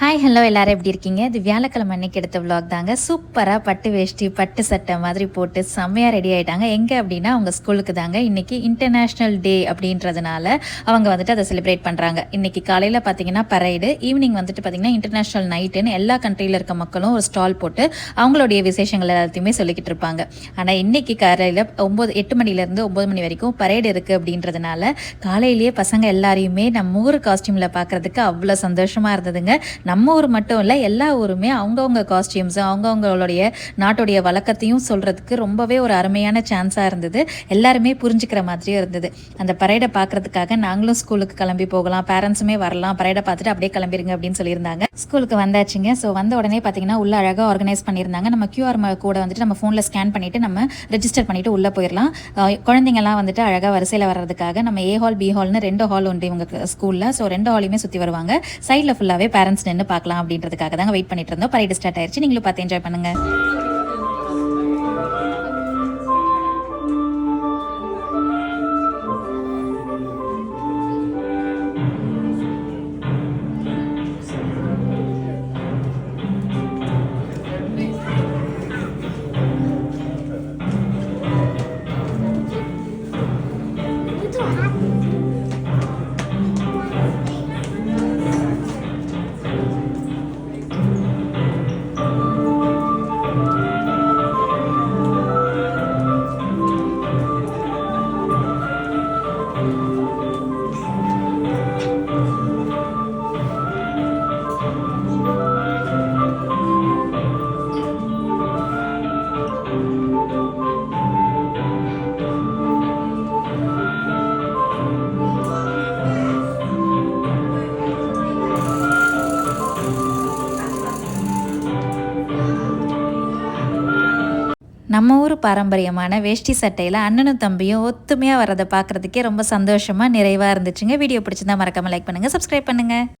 Hi hello எல்லாரும் எப்படி இருக்கீங்க? இது வியாழக்கிழமை அன்னைக்கு எடுத்த vlog தாங்க. சூப்பராக பட்டு வேஷ்டி பட்டு சட்டை மாதிரி போட்டு செம்மையாக ரெடி ஆகிட்டாங்க எங்கே அப்படின்னா அவங்க ஸ்கூலுக்கு தாங்க. இன்னைக்கு இன்டர்நேஷ்னல் டே அப்படின்றதுனால அவங்க வந்துட்டு அதை செலிப்ரேட் பண்ணுறாங்க இன்றைக்கி காலையில் பார்த்தீங்கன்னா பரைடு ஈவினிங் வந்துட்டு பார்த்தீங்கன்னா இன்டர்நேஷ்னல் நைட்டுன்னு எல்லா கண்ட்ரியில் இருக்க மக்களும் ஒரு ஸ்டால் போட்டு அவங்களுடைய விசேஷங்கள் எல்லாத்தையுமே சொல்லிக்கிட்டு இருப்பாங்க. ஆனால் இன்றைக்கி காலையில் ஒம்பது எட்டு மணிலேருந்து ஒம்பது மணி வரைக்கும் பரேடு இருக்குது அப்படின்றதுனால காலையிலேயே பசங்க எல்லாரையுமே நம்ம ஊர் காஸ்டியூமில் பார்க்குறதுக்கு அவ்வளோ சந்தோஷமாக இருந்ததுங்க. நம்ம ஊர் மட்டும் இல்லை எல்லா ஊருமே அவங்கவுங்க காஸ்டியூம்ஸும் அவங்கவுங்களுடைய நாட்டுடைய வழக்கத்தையும் சொல்கிறதுக்கு ரொம்பவே ஒரு அருமையான சான்ஸாக இருந்தது. எல்லாருமே புரிஞ்சுக்கிற மாதிரியும் இருந்தது. அந்த பரேடை பார்க்குறதுக்காக நாங்களும் ஸ்கூலுக்கு கிளம்பி போகலாம் பேரண்ட்ஸுமே வரலாம் பரேடை பார்த்துட்டு அப்படியே கிளம்பிருங்க அப்படின்னு சொல்லியிருந்தாங்க. ஸ்கூலுக்கு வந்தாச்சுங்க. ஸோ வந்த உடனே பார்த்தீங்கன்னா உள்ள அழகாக ஆர்கனைஸ் பண்ணியிருந்தாங்க. நம்ம கியூஆர் கூட வந்துட்டு நம்ம ஃபோனில் ஸ்கேன் பண்ணிவிட்டு நம்ம ரெஜிஸ்டர் பண்ணிவிட்டு உள்ளே போயிடலாம் குழந்தைங்கள்லாம் வந்துட்டு அழகாக வரிசையில் வர்றதுக்காக நம்ம ஏ ஹால் பி ஹால்னு ரெண்டு ஹால் உண்டு இவங்க ஸ்கூலில் ஸோ ரெண்டு ஹாலையுமே சுற்றி வருவாங்க. சைடில் ஃபுல்லாகவே பேரண்ட்ஸ் நின்று பார்க்கலாம் அப்படின்றதுக்காக தாங்க வெயிட் பண்ணிட்டு இருந்தோம். பரேடு ஸ்டார்ட் ஆயிடுச்சு நீங்களும் பார்த்து என்ஜாய் பண்ணுங்க. நம்ம ஊர் பாரம்பரியமான வேஷ்டி சட்டையில் அண்ணனும் தம்பியும் ஒத்துமையாக வரதை பார்க்குறதுக்கே ரொம்ப சந்தோஷமாக நிறைவாக இருந்துச்சுங்க. வீடியோ பிடிச்சிருந்தா மறக்காமல் லைக் பண்ணுங்கள் சப்ஸ்கிரைப் பண்ணுங்கள்